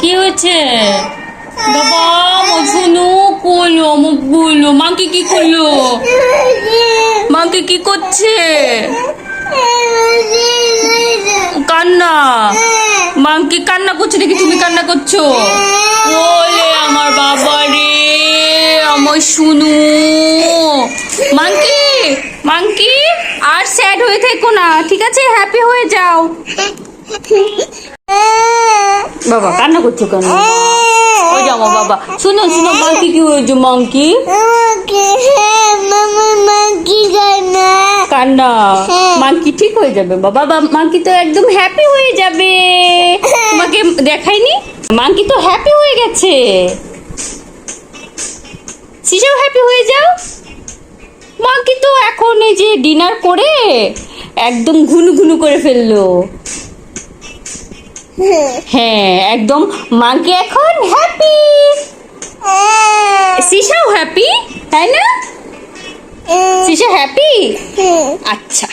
কি হয়েছে? বাবা মজুনু করল অমুক বলল। মাকে কি করল? মাকে কি করছে? কান্না? মাকে কান্না করছে নাকি তুমি কান্না করছ? আমার শুনু। মাঙ্কি মাঙ্কি আর স্যাড হয়ে থেকো না ঠিক আছে? হ্যাপি হয়ে যাও। বাবা কান্না করছ কেন? ওই যে আমার বাবা। শুনো শুনো মাঙ্কি কি হয়েছে মাঙ্কি? গানা কান্না। মাঙ্কি ঠিক হয়ে যাবে বাবা। মাঙ্কি তো একদম হ্যাপি হয়ে যাবে। তোমাকে দেখাইনি? মাঙ্কি তো হ্যাপি হয়ে গেছে। সিসাও হ্যাপি হয়ে যাও। মা কিন্তু এখন এই যে ডিনার করে একদম ঘুনু ঘুনু করে ফেলল। হ্যাঁ একদম। মাকে এখন হ্যাপি সিসাও হ্যাপি তাই না? সিসা হ্যাপি আচ্ছা।